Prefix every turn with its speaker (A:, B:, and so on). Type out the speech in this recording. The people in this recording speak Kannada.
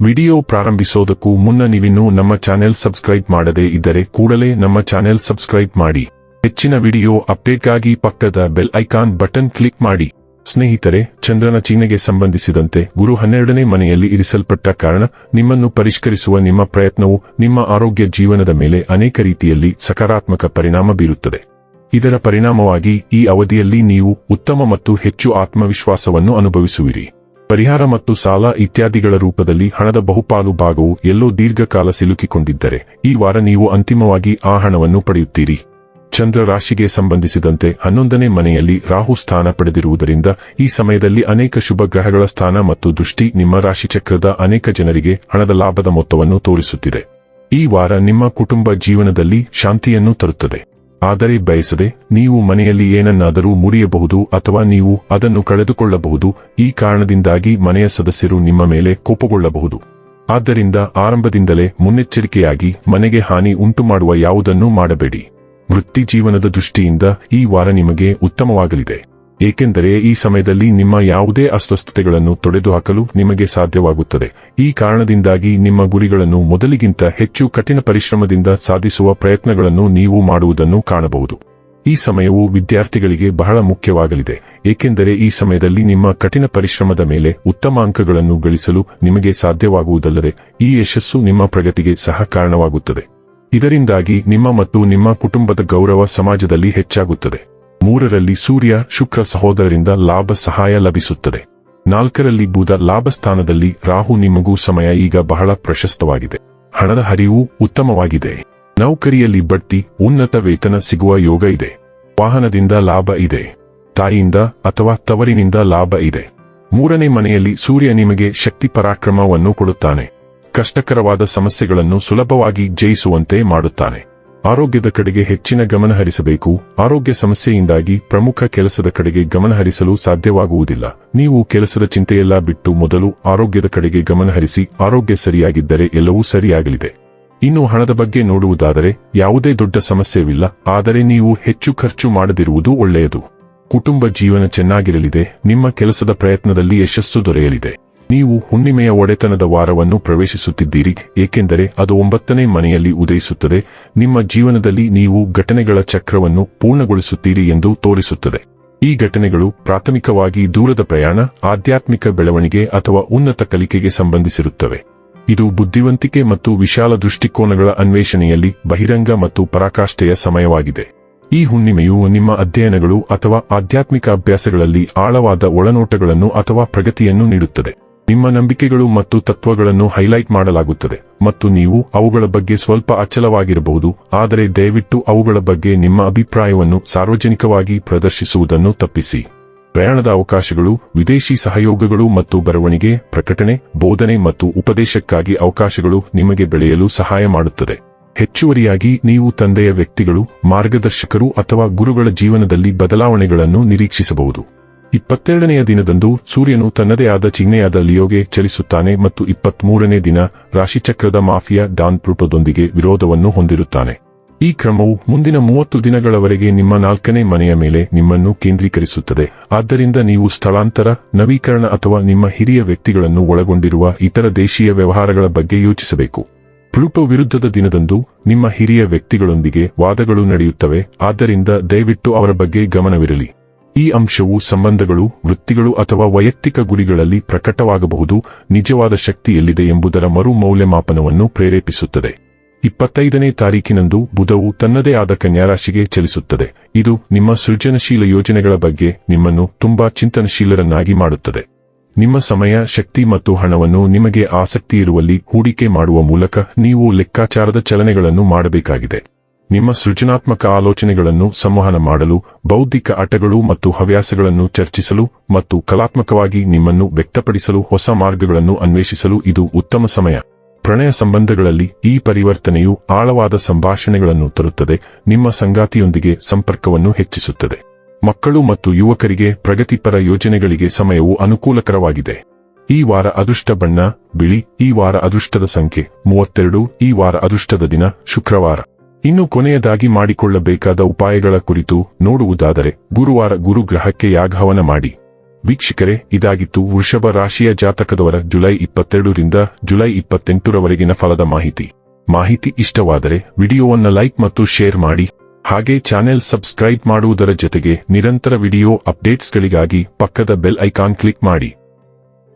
A: ವಿಡಿಯೋ ಪ್ರಾರಂಭಿಸೋದಕ್ಕೂ ಮುನ್ನ ನೀವಿನ್ನೂ ನಮ್ಮ ಚಾನೆಲ್ ಸಬ್ಸ್ಕ್ರೈಬ್ ಮಾಡದೇ ಇದ್ದರೆ ಕೂಡಲೇ ನಮ್ಮ ಚಾನೆಲ್ ಸಬ್ಸ್ಕ್ರೈಬ್ ಮಾಡಿ. ಹೆಚ್ಚಿನ ವಿಡಿಯೋ ಅಪ್ಡೇಟ್ಗಾಗಿ ಪಕ್ಕದ ಬೆಲ್ ಐಕಾನ್ ಬಟನ್ ಕ್ಲಿಕ್ ಮಾಡಿ. ಸ್ನೇಹಿತರೆ, ಚಂದ್ರನ ಚೀನೆಗೆ ಸಂಬಂಧಿಸಿದಂತೆ ಗುರು ಹನ್ನೆರಡನೇ ಮನೆಯಲ್ಲಿ ಇರಿಸಲ್ಪಟ್ಟ ಕಾರಣ ನಿಮ್ಮನ್ನು ಪರಿಷ್ಕರಿಸುವ ನಿಮ್ಮ ಪ್ರಯತ್ನವು ನಿಮ್ಮ ಆರೋಗ್ಯ ಜೀವನದ ಮೇಲೆ ಅನೇಕ ರೀತಿಯಲ್ಲಿ ಸಕಾರಾತ್ಮಕ ಪರಿಣಾಮ ಬೀರುತ್ತದೆ. ಇದರ ಪರಿಣಾಮವಾಗಿ ಈ ಅವಧಿಯಲ್ಲಿ ನೀವು ಉತ್ತಮ ಮತ್ತು ಹೆಚ್ಚು ಆತ್ಮವಿಶ್ವಾಸವನ್ನು ಅನುಭವಿಸುವಿರಿ. ಪರಿಹಾರ ಮತ್ತು ಸಾಲ ಇತ್ಯಾದಿಗಳ ರೂಪದಲ್ಲಿ ಹಣದ ಬಹುಪಾಲು ಭಾಗವು ಎಲ್ಲೋ ದೀರ್ಘಕಾಲ ಸಿಲುಕಿಕೊಂಡಿದ್ದರೆ, ಈ ವಾರ ನೀವು ಅಂತಿಮವಾಗಿ ಆ ಹಣವನ್ನು ಪಡೆಯುತ್ತೀರಿ. ಚಂದ್ರ ರಾಶಿಗೆ ಸಂಬಂಧಿಸಿದಂತೆ ಹನ್ನೊಂದನೇ ಮನೆಯಲ್ಲಿ ರಾಹು ಸ್ಥಾನ ಪಡೆದಿರುವುದರಿಂದ, ಈ ಸಮಯದಲ್ಲಿ ಅನೇಕ ಶುಭ ಗ್ರಹಗಳ ಸ್ಥಾನ ಮತ್ತು ದೃಷ್ಟಿ ನಿಮ್ಮ ರಾಶಿಚಕ್ರದ ಅನೇಕ ಜನರಿಗೆ ಹಣದ ಲಾಭದ ಮೊತ್ತವನ್ನು ತೋರಿಸುತ್ತಿದೆ. ಈ ವಾರ ನಿಮ್ಮ ಕುಟುಂಬ ಜೀವನದಲ್ಲಿ ಶಾಂತಿಯನ್ನು ತರುತ್ತದೆ. ಆದರೆ ಬಯಸದೆ ನೀವು ಮನೆಯಲ್ಲಿ ಏನನ್ನಾದರೂ ಮುರಿಯಬಹುದು ಅಥವಾ ನೀವು ಅದನ್ನು ಕಳೆದುಕೊಳ್ಳಬಹುದು, ಈ ಕಾರಣದಿಂದಾಗಿ ಮನೆಯ ಸದಸ್ಯರು ನಿಮ್ಮ ಮೇಲೆ ಕೋಪಗೊಳ್ಳಬಹುದು. ಆದ್ದರಿಂದ ಆರಂಭದಿಂದಲೇ ಮುನ್ನೆಚ್ಚರಿಕೆಯಾಗಿ ಮನೆಗೆ ಹಾನಿ ಉಂಟುಮಾಡುವ ಯಾವುದನ್ನೂ ಮಾಡಬೇಡಿ. ವೃತ್ತಿ ಜೀವನದ ದೃಷ್ಟಿಯಿಂದ ಈ ವಾರ ನಿಮಗೆ ಉತ್ತಮವಾಗಲಿದೆ. ಏಕೆಂದರೆ ಈ ಸಮಯದಲ್ಲಿ ನಿಮ್ಮ ಯಾವುದೇ ಅಸ್ವಸ್ಥತೆಗಳನ್ನು ತೊಡೆದುಹಾಕಲು ನಿಮಗೆ ಸಾಧ್ಯವಾಗುತ್ತದೆ. ಈ ಕಾರಣದಿಂದಾಗಿ ನಿಮ್ಮ ಗುರಿಗಳನ್ನು ಮೊದಲಿಗಿಂತ ಹೆಚ್ಚು ಕಠಿಣ ಪರಿಶ್ರಮದಿಂದ ಸಾಧಿಸುವ ಪ್ರಯತ್ನಗಳನ್ನು ನೀವು ಮಾಡುವುದನ್ನು ಕಾಣಬಹುದು. ಈ ಸಮಯವು ವಿದ್ಯಾರ್ಥಿಗಳಿಗೆ ಬಹಳ ಮುಖ್ಯವಾಗಲಿದೆ, ಏಕೆಂದರೆ ಈ ಸಮಯದಲ್ಲಿ ನಿಮ್ಮ ಕಠಿಣ ಪರಿಶ್ರಮದ ಮೇಲೆ ಉತ್ತಮ ಅಂಕಗಳನ್ನು ಗಳಿಸಲು ನಿಮಗೆ ಸಾಧ್ಯವಾಗುವುದಲ್ಲದೆ ಈ ಯಶಸ್ಸು ನಿಮ್ಮ ಪ್ರಗತಿಗೆ ಸಹ ಕಾರಣವಾಗುತ್ತದೆ. ಇದರಿಂದಾಗಿ ನಿಮ್ಮ ಮತ್ತು ನಿಮ್ಮ ಕುಟುಂಬದ ಗೌರವ ಸಮಾಜದಲ್ಲಿ ಹೆಚ್ಚಾಗುತ್ತದೆ. ಮೂರರಲ್ಲಿ ಸೂರ್ಯ ಶುಕ್ರ ಸಹೋದರರಿಂದ ಲಾಭ ಸಹಾಯ ಲಭಿಸುತ್ತದೆ. ನಾಲ್ಕರಲ್ಲಿ ಬುಧ ಲಾಭ ಸ್ಥಾನದಲ್ಲಿ ರಾಹು ನಿಮಗೂ ಸಮಯ ಈಗ ಬಹಳ ಪ್ರಶಸ್ತವಾಗಿದೆ. ಹಣದ ಹರಿವು ಉತ್ತಮವಾಗಿದೆ. ನೌಕರಿಯಲ್ಲಿ ಬಡ್ತಿ, ಉನ್ನತ ವೇತನ ಸಿಗುವ ಯೋಗ ಇದೆ. ವಾಹನದಿಂದ ಲಾಭ ಇದೆ. ತಾಯಿಯಿಂದ ಅಥವಾ ತವರಿನಿಂದ ಲಾಭ ಇದೆ. ಮೂರನೇ ಮನೆಯಲ್ಲಿ ಸೂರ್ಯ ನಿಮಗೆ ಶಕ್ತಿ ಪರಾಕ್ರಮವನ್ನು ಕೊಡುತ್ತಾನೆ. ಕಷ್ಟಕರವಾದ ಸಮಸ್ಯೆಗಳನ್ನು ಸುಲಭವಾಗಿ ಜಯಿಸುವಂತೆ ಮಾಡುತ್ತಾನೆ. ಆರೋಗ್ಯದ ಕಡೆಗೆ ಹೆಚ್ಚಿನ ಗಮನ ಹರಿಸಬೇಕು. ಆರೋಗ್ಯ ಸಮಸ್ಯೆಯಿಂದಾಗಿ ಪ್ರಮುಖ ಕೆಲಸದ ಕಡೆಗೆ ಗಮನ ಹರಿಸಲು ಸಾಧ್ಯವಾಗುವುದಿಲ್ಲ. ನೀವು ಕೆಲಸದ ಚಿಂತೆಯೆಲ್ಲ ಬಿಟ್ಟು ಮೊದಲು ಆರೋಗ್ಯದ ಕಡೆಗೆ ಗಮನ ಹರಿಸಿ ಆರೋಗ್ಯ ಸರಿಯಾಗಿದ್ದರೆ ಎಲ್ಲವೂ ಸರಿಯಾಗಲಿದೆ. ಇನ್ನು ಹಣದ ಬಗ್ಗೆ ನೋಡುವುದಾದರೆ ಯಾವುದೇ ದೊಡ್ಡ ಸಮಸ್ಯೆವಿಲ್ಲ. ಆದರೆ ನೀವು ಹೆಚ್ಚು ಖರ್ಚು ಮಾಡದಿರುವುದು ಒಳ್ಳೆಯದು. ಕುಟುಂಬ ಜೀವನ ಚೆನ್ನಾಗಿರಲಿದೆ. ನಿಮ್ಮ ಕೆಲಸದ ಪ್ರಯತ್ನದಲ್ಲಿ ಯಶಸ್ಸು ದೊರೆಯಲಿದೆ. ನೀವು ಹುಣ್ಣಿಮೆಯ ಒಡೆತನದ ವಾರವನ್ನು ಪ್ರವೇಶಿಸುತ್ತಿದ್ದೀರಿ, ಏಕೆಂದರೆ ಅದು ಒಂಬತ್ತನೇ ಮನೆಯಲ್ಲಿ ಉದಯಿಸುತ್ತದೆ. ನಿಮ್ಮ ಜೀವನದಲ್ಲಿ ನೀವು ಘಟನೆಗಳ ಚಕ್ರವನ್ನು ಪೂರ್ಣಗೊಳಿಸುತ್ತೀರಿ ಎಂದು ತೋರಿಸುತ್ತದೆ. ಈ ಘಟನೆಗಳು ಪ್ರಾಥಮಿಕವಾಗಿ ದೂರದ ಪ್ರಯಾಣ, ಆಧ್ಯಾತ್ಮಿಕ ಬೆಳವಣಿಗೆ ಅಥವಾ ಉನ್ನತ ಕಲಿಕೆಗೆ ಸಂಬಂಧಿಸಿರುತ್ತವೆ. ಇದು ಬುದ್ಧಿವಂತಿಕೆ ಮತ್ತು ವಿಶಾಲ ದೃಷ್ಟಿಕೋನಗಳ ಅನ್ವೇಷಣೆಯಲ್ಲಿ ಬಹಿರಂಗ ಮತ್ತು ಪರಾಕಾಷ್ಠೆಯ ಸಮಯವಾಗಿದೆ. ಈ ಹುಣ್ಣಿಮೆಯು ನಿಮ್ಮ ಅಧ್ಯಯನಗಳು ಅಥವಾ ಆಧ್ಯಾತ್ಮಿಕ ಅಭ್ಯಾಸಗಳಲ್ಲಿ ಆಳವಾದ ಒಳನೋಟಗಳನ್ನು ಅಥವಾ ಪ್ರಗತಿಯನ್ನು ನೀಡುತ್ತದೆ. ನಿಮ್ಮ ನಂಬಿಕೆಗಳು ಮತ್ತು ತತ್ವಗಳನ್ನು ಹೈಲೈಟ್ ಮಾಡಲಾಗುತ್ತದೆ ಮತ್ತು ನೀವು ಅವುಗಳ ಬಗ್ಗೆ ಸ್ವಲ್ಪ ಅಚಲವಾಗಿರಬಹುದು, ಆದರೆ ದಯವಿಟ್ಟು ಅವುಗಳ ಬಗ್ಗೆ ನಿಮ್ಮ ಅಭಿಪ್ರಾಯವನ್ನು ಸಾರ್ವಜನಿಕವಾಗಿ ಪ್ರದರ್ಶಿಸುವುದನ್ನು ತಪ್ಪಿಸಿ. ಪ್ರಯಾಣದ ಅವಕಾಶಗಳು, ವಿದೇಶಿ ಸಹಯೋಗಗಳು ಮತ್ತು ಬರವಣಿಗೆ, ಪ್ರಕಟಣೆ, ಬೋಧನೆ ಮತ್ತು ಉಪದೇಶಕ್ಕಾಗಿ ಅವಕಾಶಗಳು ನಿಮಗೆ ಬೆಳೆಯಲು ಸಹಾಯ ಮಾಡುತ್ತದೆ. ಹೆಚ್ಚುವರಿಯಾಗಿ, ನೀವು ತಂದೆಯ ವ್ಯಕ್ತಿಗಳು, ಮಾರ್ಗದರ್ಶಕರು ಅಥವಾ ಗುರುಗಳ ಜೀವನದಲ್ಲಿ ಬದಲಾವಣೆಗಳನ್ನು ನಿರೀಕ್ಷಿಸಬಹುದು. ಇಪ್ಪತ್ತೆರಡನೆಯ ದಿನದಂದು ಸೂರ್ಯನು ತನ್ನದೇ ಆದ ಚಿಹ್ನೆಯಾದ ಲಿಯೋಗೆ ಚಲಿಸುತ್ತಾನೆ ಮತ್ತು ಇಪ್ಪತ್ಮೂರನೇ ದಿನ ರಾಶಿಚಕ್ರದ ಮಾಫಿಯಾ ಡಾನ್ ರೂಪದೊಂದಿಗೆ ವಿರೋಧವನ್ನು ಹೊಂದಿರುತ್ತಾನೆ. ಈ ಕ್ರಮವು ಮುಂದಿನ ಮೂವತ್ತು ದಿನಗಳವರೆಗೆ ನಿಮ್ಮ ನಾಲ್ಕನೇ ಮನೆಯ ಮೇಲೆ ನಿಮ್ಮನ್ನು ಕೇಂದ್ರೀಕರಿಸುತ್ತದೆ. ಆದ್ದರಿಂದ ನೀವು ಸ್ಥಳಾಂತರ, ನವೀಕರಣ ಅಥವಾ ನಿಮ್ಮ ಹಿರಿಯ ವ್ಯಕ್ತಿಗಳನ್ನು ಒಳಗೊಂಡಿರುವ ಇತರ ದೇಶೀಯ ವ್ಯವಹಾರಗಳ ಬಗ್ಗೆ ಯೋಚಿಸಬೇಕು. ಪ್ಲೂಟೋ ವಿರುದ್ಧದ ದಿನದಂದು ನಿಮ್ಮ ಹಿರಿಯ ವ್ಯಕ್ತಿಗಳೊಂದಿಗೆ ವಾದಗಳು ನಡೆಯುತ್ತವೆ, ಆದ್ದರಿಂದ ದಯವಿಟ್ಟು ಅವರ ಬಗ್ಗೆ ಗಮನವಿರಲಿ. ಈ ಅಂಶವು ಸಂಬಂಧಗಳು, ವೃತ್ತಿಗಳು ಅಥವಾ ವೈಯಕ್ತಿಕ ಗುರಿಗಳಲ್ಲಿ ಪ್ರಕಟವಾಗಬಹುದು, ನಿಜವಾದ ಶಕ್ತಿ ಎಲ್ಲಿದೆ ಎಂಬುದರ ಮರು ಮೌಲ್ಯಮಾಪನವನ್ನು ಪ್ರೇರೇಪಿಸುತ್ತದೆ. ಇಪ್ಪತ್ತೈದನೇ ತಾರೀಕಿನಂದು ಬುಧವು ತನ್ನದೇ ಆದ ಕನ್ಯಾರಾಶಿಗೆ ಚಲಿಸುತ್ತದೆ. ಇದು ನಿಮ್ಮ ಸೃಜನಶೀಲ ಯೋಜನೆಗಳ ಬಗ್ಗೆ ನಿಮ್ಮನ್ನು ತುಂಬಾ ಚಿಂತನಶೀಲರನ್ನಾಗಿ ಮಾಡುತ್ತದೆ. ನಿಮ್ಮ ಸಮಯ, ಶಕ್ತಿ ಮತ್ತು ಹಣವನ್ನು ನಿಮಗೆ ಆಸಕ್ತಿ ಇರುವಲ್ಲಿ ಹೂಡಿಕೆ ಮಾಡುವ ಮೂಲಕ ನೀವು ಲೆಕ್ಕಾಚಾರದ ಚಲನೆಗಳನ್ನು ಮಾಡಬೇಕಾಗಿದೆ. ನಿಮ್ಮ ಸೃಜನಾತ್ಮಕ ಆಲೋಚನೆಗಳನ್ನು ಸಂವಹನ ಮಾಡಲು, ಬೌದ್ಧಿಕ ಆಟಗಳು ಮತ್ತು ಹವ್ಯಾಸಗಳನ್ನು ಚರ್ಚಿಸಲು ಮತ್ತು ಕಲಾತ್ಮಕವಾಗಿ ನಿಮ್ಮನ್ನು ವ್ಯಕ್ತಪಡಿಸಲು ಹೊಸ ಮಾರ್ಗಗಳನ್ನು ಅನ್ವೇಷಿಸಲು ಇದು ಉತ್ತಮ ಸಮಯ. ಪ್ರಣಯ ಸಂಬಂಧಗಳಲ್ಲಿ ಈ ಪರಿವರ್ತನೆಯು ಆಳವಾದ ಸಂಭಾಷಣೆಗಳನ್ನು ತರುತ್ತದೆ, ನಿಮ್ಮ ಸಂಗಾತಿಯೊಂದಿಗೆ ಸಂಪರ್ಕವನ್ನು ಹೆಚ್ಚಿಸುತ್ತದೆ. ಮಕ್ಕಳು ಮತ್ತು ಯುವಕರಿಗೆ ಪ್ರಗತಿಪರ ಯೋಜನೆಗಳಿಗೆ ಸಮಯವು ಅನುಕೂಲಕರವಾಗಿದೆ. ಈ ವಾರ ಅದೃಷ್ಟ ಬಣ್ಣ, ಬಿಳಿ, ಈ ವಾರ ಅದೃಷ್ಟದ ಸಂಖ್ಯೆ, ಮೂವತ್ತೆರಡು, ಈ ವಾರ ಅದೃಷ್ಟದ ದಿನ, ಶುಕ್ರವಾರ. ಇನ್ನು ಕೊನೆಯದಾಗಿ ಮಾಡಿಕೊಳ್ಳಬೇಕಾದ ಉಪಾಯಗಳ ಕುರಿತು ನೋಡುವುದಾದರೆ ಗುರುವಾರ ಗುರುಗ್ರಹಕ್ಕೆ ಯಾಗಹವನ ಮಾಡಿ. ವೀಕ್ಷಕರೇ, ಇದಾಗಿತ್ತು ವೃಷಭ ರಾಶಿಯ ಜಾತಕದವರ ಜುಲೈ ಇಪ್ಪತ್ತೆರಡರಿಂದ ಜುಲೈ ಇಪ್ಪತ್ತೆಂಟರವರೆಗಿನ ಫಲದ ಮಾಹಿತಿ. ಮಾಹಿತಿ ಇಷ್ಟವಾದರೆ ವಿಡಿಯೋವನ್ನು ಲೈಕ್ ಮತ್ತು ಶೇರ್ ಮಾಡಿ. ಹಾಗೆ ಚಾನೆಲ್ ಸಬ್ಸ್ಕ್ರೈಬ್ ಮಾಡುವುದರ ಜೊತೆಗೆ ನಿರಂತರ ವಿಡಿಯೋ ಅಪ್ಡೇಟ್ಸ್ಗಳಿಗಾಗಿ ಪಕ್ಕದ ಬೆಲ್ ಐಕಾನ್ ಕ್ಲಿಕ್ ಮಾಡಿ.